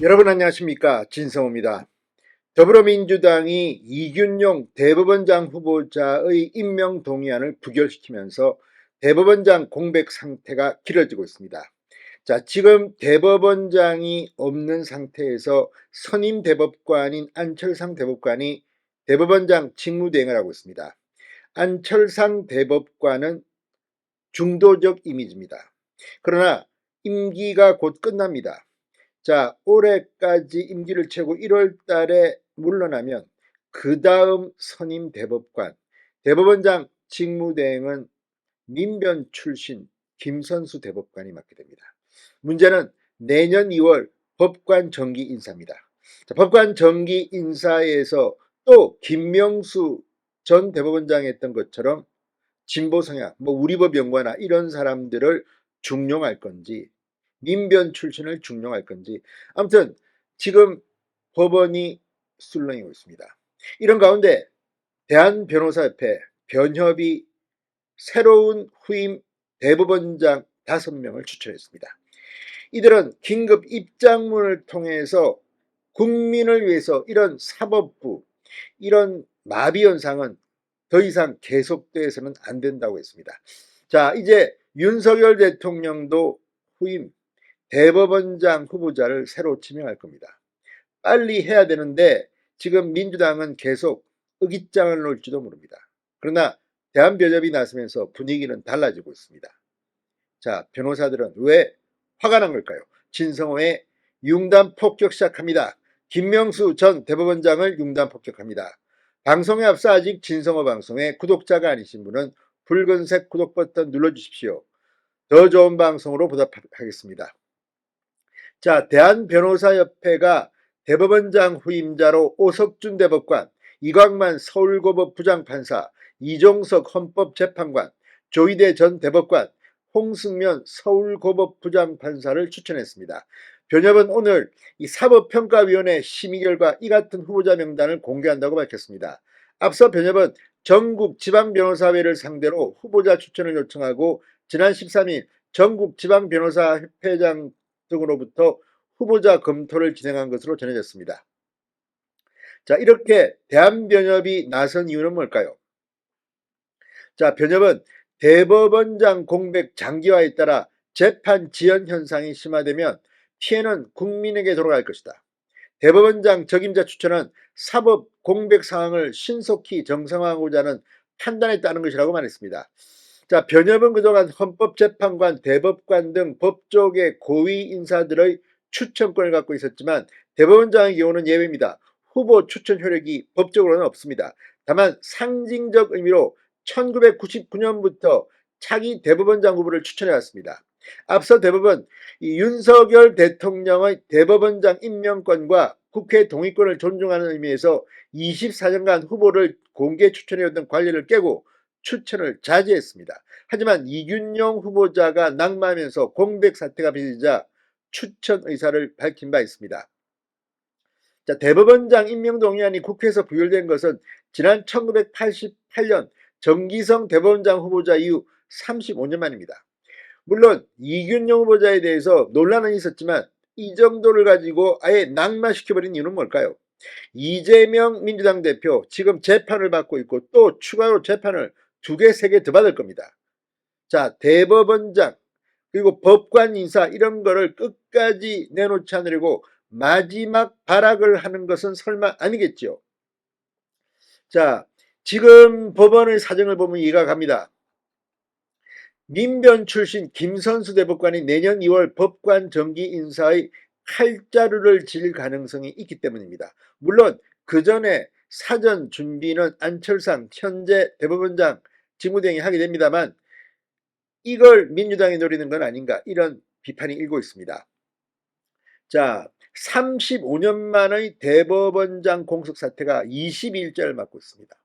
여러분 안녕하십니까 진성호입니다. 더불어민주당이 이균용 대법원장 후보자의 임명 동의안을 부결시키면서 대법원장 공백 상태가 길어지고 있습니다. 자, 지금 대법원장이 없는 상태에서 선임 대법관인 안철상 대법관이 대법원장 직무대행을 하고 있습니다. 안철상 대법관은 중도적 이미지입니다. 그러나 임기가 곧 끝납니다. 자, 올해까지 임기를 채우고 1월 달에 물러나면 그 다음 선임 대법관, 대법원장 직무대행은 민변 출신 김선수 대법관이 맡게 됩니다. 문제는 내년 2월 법관 정기 인사입니다. 자, 법관 정기 인사에서 또 김명수 전 대법원장이 했던 것처럼 진보 성향, 뭐 우리법 연구나 이런 사람들을 중용할 건지 민변 출신을 중용할 건지 아무튼 지금 법원이 술렁이고 있습니다. 이런 가운데 대한변호사협회 변협이 새로운 후임 대법원장 5명을 추천했습니다. 이들은 긴급 입장문을 통해서 국민을 위해서 이런 사법부, 이런 마비 현상은 더 이상 계속돼서는 안 된다고 했습니다. 자, 이제 윤석열 대통령도 후임 대법원장 후보자를 새로 지명할 겁니다. 빨리 해야 되는데 지금 민주당은 계속 의기장을 놓을지도 모릅니다. 그러나 대한변협이 나서면서 분위기는 달라지고 있습니다. 자, 변호사들은 왜 화가 난 걸까요? 진성호의 융단 폭격 시작합니다. 김명수 전 대법원장을 융단 폭격합니다. 방송에 앞서 아직 진성호 방송에 구독자가 아니신 분은 붉은색 구독 버튼 눌러주십시오. 더 좋은 방송으로 보답하겠습니다. 자, 대한변호사협회가 대법원장 후임자로 오석준 대법관, 이광만 서울고법 부장판사, 이종석 헌법재판관, 조희대 전 대법관, 홍승면 서울고법 부장판사를 추천했습니다. 변협은 오늘 이 사법평가위원회 심의 결과 이 같은 후보자 명단을 공개한다고 밝혔습니다. 앞서 변협은 전국 지방변호사회를 상대로 후보자 추천을 요청하고 지난 13일 전국 지방변호사협회장 등으로부터 후보자 검토를 진행한 것으로 전해졌습니다. 자, 이렇게 대한변협이 나선 이유는 뭘까요? 자, 변협은 대법원장 공백 장기화에 따라 재판 지연 현상이 심화되면 피해는 국민에게 돌아갈 것이다. 대법원장 적임자 추천은 사법 공백 상황을 신속히 정상화하고자 하는 따른 것이라고 말했습니다. 자, 변협은 그동안 헌법재판관, 대법관 등 법조계 고위 인사들의 추천권을 갖고 있었지만 대법원장의 경우는 예외입니다. 후보 추천 효력이 법적으로는 없습니다. 다만 상징적 의미로 1999년부터 차기 대법원장 후보를 추천해 왔습니다. 앞서 대법원 윤석열 대통령의 대법원장 임명권과 국회 동의권을 존중하는 의미에서 24년간 후보를 공개 추천해왔던 관례를 깨고 추천을 자제했습니다. 하지만 이균용 후보자가 낙마하면서 공백 사태가 빚어지자 추천 의사를 밝힌 바 있습니다. 자, 대법원장 임명 동의안이 국회에서 부결된 것은 지난 1988년 정기성 대법원장 후보자 이후 35년 만입니다. 물론 이균용 후보자에 대해서 논란은 있었지만 이 정도를 가지고 아예 낙마시켜버린 이유는 뭘까요? 이재명 민주당 대표 지금 재판을 받고 있고 또 추가로 재판을 두 개, 세 개 더 받을 겁니다. 자, 대법원장 그리고 법관 인사 이런 거를 끝까지 내놓지 않으려고 마지막 발악을 하는 것은 설마 아니겠죠. 자, 지금 법원의 사정을 보면 이해가 갑니다. 민변 출신 김선수 대법관이 내년 2월 법관 정기 인사의 칼자루를 질 가능성이 있기 때문입니다. 물론 그 전에 사전 준비는 안철상 현재 대법원장 직무대행이 하게 됩니다만 이걸 민주당이 노리는 건 아닌가 이런 비판이 일고 있습니다. 자, 35년 만의 대법원장 공석 사태가 22일째를 맞고 있습니다.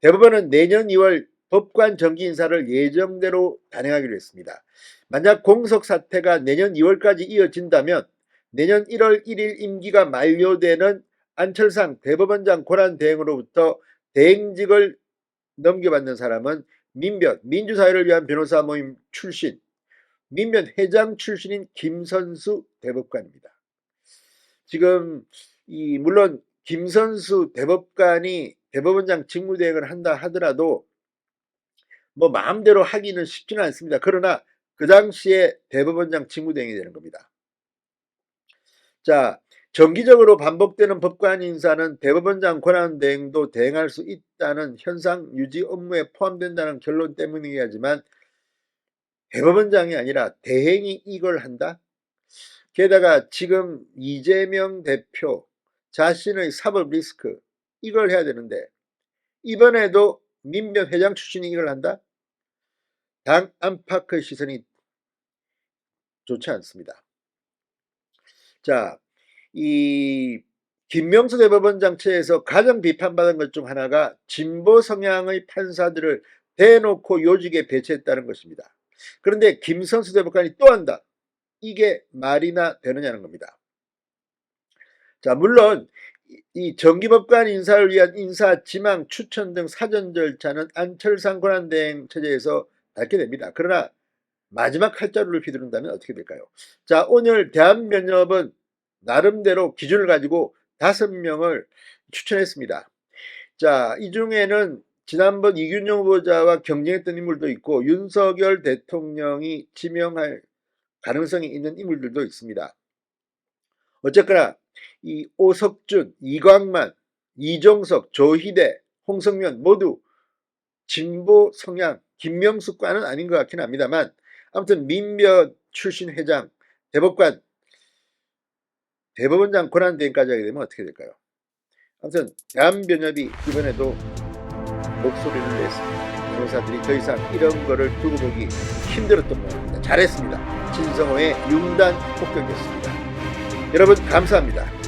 대법원은 내년 2월 법관 정기 인사를 예정대로 단행하기로 했습니다. 만약 공석 사태가 내년 2월까지 이어진다면 내년 1월 1일 임기가 만료되는 안철상 대법원장 권한 대행으로부터 대행직을 넘겨받는 사람은 민변, 민주사회를 위한 변호사 모임 출신, 민변 회장 출신인 김선수 대법관입니다. 지금 이 물론 김선수 대법관이 대법원장 직무대행을 한다 하더라도 뭐 마음대로 하기는 쉽지는 않습니다. 그러나 그 당시에 대법원장 직무대행이 되는 겁니다. 자, 정기적으로 반복되는 법관 인사는 대법원장 권한 대행도 대행할 수 있다는 현상 유지 업무에 포함된다는 결론 때문이긴 하지만 대법원장이 아니라 대행이 이걸 한다? 게다가 지금 이재명 대표 자신의 사법 리스크 이걸 해야 되는데 이번에도 민변 회장 출신이 이걸 한다? 당 안팎의 시선이 좋지 않습니다. 자, 이 김명수 대법원장 체에서 가장 비판받은 것 중 하나가 진보 성향의 판사들을 대놓고 요직에 배치했다는 것입니다. 그런데 김선수 대법관이 또 한다. 이게 말이나 되느냐는 겁니다. 자, 물론 이 정기법관 인사를 위한 인사 지망 추천 등 사전 절차는 안철상 권한대행 체제에서 밟게 됩니다. 그러나 마지막 칼자루를 휘두른다면 어떻게 될까요? 자, 오늘 대한면협은 나름대로 기준을 가지고 다섯 명을 추천했습니다. 자, 이 중에는 지난번 이균용 후보자와 경쟁했던 인물도 있고 윤석열 대통령이 지명할 가능성이 있는 인물들도 있습니다. 어쨌거나 이 오석준, 이광만, 이종석, 조희대, 홍성면 모두 진보 성향 김명숙과는 아닌 것 같긴 합니다만 아무튼 민변 출신 회장, 대법관, 대법원장 권한 대행까지 하게 되면 어떻게 될까요? 아무튼 대한변협이 이번에도 목소리를 냈습니다. 변호사들이 더 이상 이런 거를 두고 보기 힘들었던 모양입니다. 잘했습니다. 진성호의 융단 폭격이었습니다. 여러분 감사합니다.